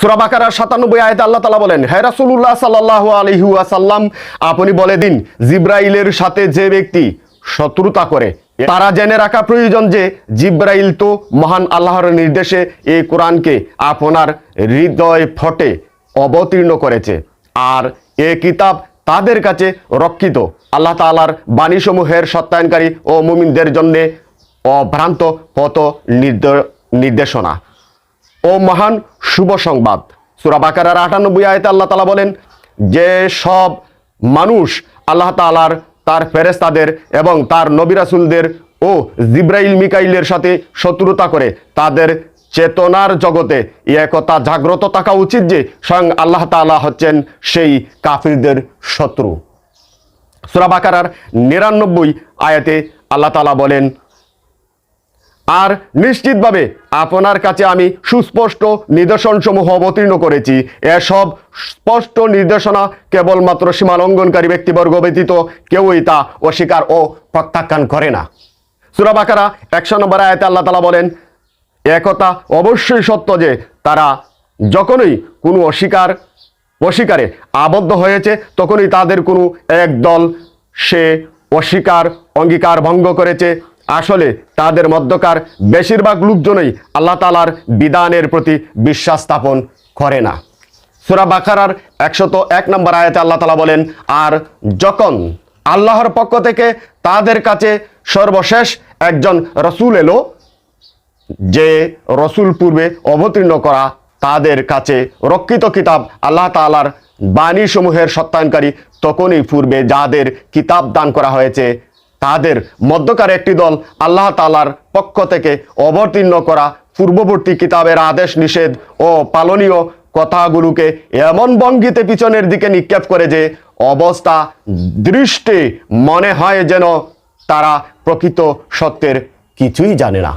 সুরাবাকার সাতানব্বই আয়তে আল্লাহ তালা বলেন হ্যাঁ রাসুল্লাহ সাল্লাহ আলহু আসাল্লাম আপনি বলে দিন, জিব্রাইলের সাথে যে ব্যক্তি শত্রুতা করে, তারা জেনে রাখা প্রয়োজন যে জিব্রাইল তো মহান আল্লাহর নির্দেশে এই কোরআনকে আপনার হৃদয় ফটে অবতীর্ণ করেছে। আর এ কিতাব তাদের কাছে রক্ষিত। আল্লাহ তালার বাণীসমূহের সত্যায়নকারী ও মুমিনদের জন্যে অভ্রান্ত পথ নির্দ- নির্দেশনা। ও মহান শুভ সংবাদ। সুরা বাকারার আটানব্বই আয়তে আল্লাহ তালা বলেন, যে সব মানুষ আল্লাহ তালার তার ফেরেস্তাদের এবং তার নবিরাসুলদের ও জিব্রাইল, মিকাইলের সাথে শত্রুতা করে, তাদের চেতনার জগতে একতা, জাগ্রত থাকা উচিত যে স্বয়ং আল্লাহ তাআলা হচ্ছেন সেই কাফিরদের শত্রু। সুরা বাকারার নিরানব্বই আয়াতে আল্লাহ তাআলা বলেন আর নিশ্চিতভাবে আপনার কাছে আমি সুস্পষ্ট নিদর্শনসমূহ অবতীর্ণ করেছি। এসব স্পষ্ট নির্দেশনা কেবলমাত্র সীমা লঙ্ঘনকারী ব্যক্তিবর্গ ব্যতীত কেউই তা অস্বীকার ও প্রত্যাখ্যান করে না। সুরাবাকারা একশো নম্বর আয়তে আল্লাহ তালা বলেন, একথা অবশ্যই সত্য যে তারা যখনই কোনো অস্বীকার, অস্বীকারে আবদ্ধ হয়েছে, তখনই তাদের কোনো এক দল সে অস্বীকার, অঙ্গীকার ভঙ্গ করেছে। আসলে তাদের মধ্যকার বেশিরভাগ লোকজনই আল্লাহ তালার বিধানের প্রতি বিশ্বাস স্থাপন করে না। সুরা বাকারার একশত এক নম্বর আয়াতে আল্লাহ তালা বলেন, আর যখন আল্লাহর পক্ষ থেকে তাদের কাছে সর্বশেষ একজন রসুল এলো, যে রসুল পূর্বে অবতীর্ণ করা, তাদের কাছে রক্ষিত কিতাব আল্লাহ তালার বাণীসমূহের সত্যায়নকারী, তখনই পূর্বে যাদের কিতাব দান করা হয়েছে তাদের মধ্যকার একটি দল আল্লাহ তালার পক্ষ থেকে অবতীর্ণ করা পূর্ববর্তী কিতাবের আদেশ নিষেধ ও পালনীয় কথাগুলোকে এমন ভঙ্গিতে পিছনের দিকে নিক্ষেপ করে যে অবস্থা দৃষ্টি মনে হয় যেন তারা প্রকৃত সত্যের কিছুই জানে না।